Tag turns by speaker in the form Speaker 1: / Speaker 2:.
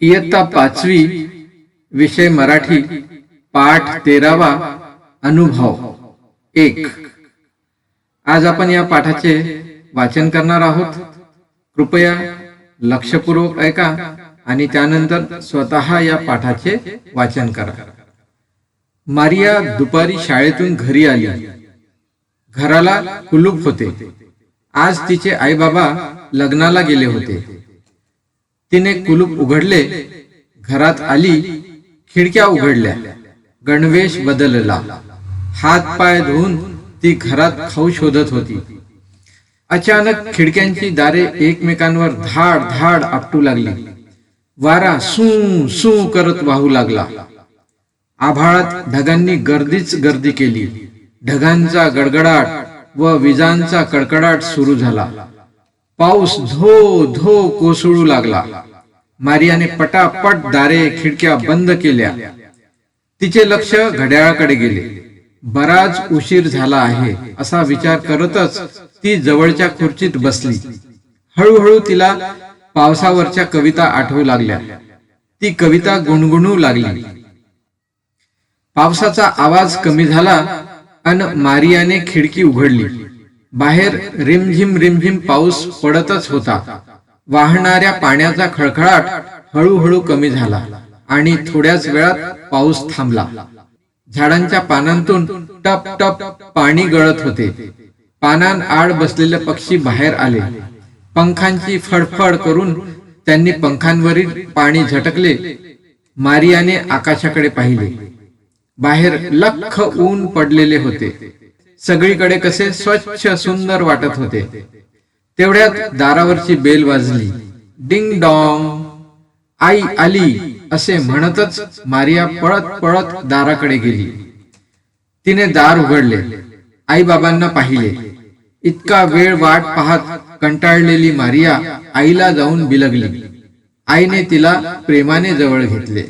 Speaker 1: इयत्ता पाचवी विषय मराठी पाठ तेरावा अनुभव. एक. आज आपण या पाठाचे वाचन करणार आहोत. कृपया लक्षपूर्वक ऐका आणि त्यानंतर स्वतः या पाठाचे वाचन करा. मारिया दुपारी शाळेतून घरी आली. घराला कुलूप होते. आज तिचे आई बाबा लग्नाला गेले होते. तिने कुलूप उघडले घरात आली खिडक्या उघडल्या गणवेश बदलला. हात पाय धुवून ती घरात खाऊ शोधत होती. अचानक खिडक्यांची दारे एकमेकांवर धाड धाड आपटू लागली. वारा सू सू करत वाहू लागला. आभाळात ढगांनी गर्दीच गर्दी केली. ढगांचा गडगडाट व विजांचा कडकडाट सुरू झाला. पाऊस धो धो कोसळू लागला. मारियाने पटापट दारे खिडक्या बंद केल्या. तिचे लक्ष घड्याळाकडे गेले. बराच उशीर झाला आहे असा विचार करतच ती जवळच्या खुर्चीत बसली. हळूहळू तिला पावसावरच्या कविता आठवू लागल्या. ती कविता गुणगुणू लागली. पावसाचा आवाज कमी झाला आणि मारियाने खिडकी उघडली. बाहेर रिमझिम रिमझिम पाऊस पडतच होता. वाहणाऱ्या पाण्याचा खळखळाट हळूहळू कमी झाला आणि थोड्याच वेळात पाऊस थांबला. झाडांच्या पानांतून टप टप पाणी गळत होते. पानांन आड बसलेले पक्षी बाहेर आले. पंखांची फडफड करून त्यांनी पंखांवरील पाणी झटकले. मारियाने आकाशाकडे पाहिले. बाहेर लख ऊन पडलेले होते. सगळीकडे कसे स्वच्छ सुंदर वाटत होते. तेवढ्यात दारावरची बेल वाजली. Ding dong. आई आली असे म्हणतच मारिया पळत पळत दाराकडे गेली. तिने दार उघडले. आई बाबांना पाहिले. इतका वेळ वाट पाहत कंटाळलेली मारिया आईला जाऊन बिलगली. आईने तिला प्रेमाने जवळ घेतले.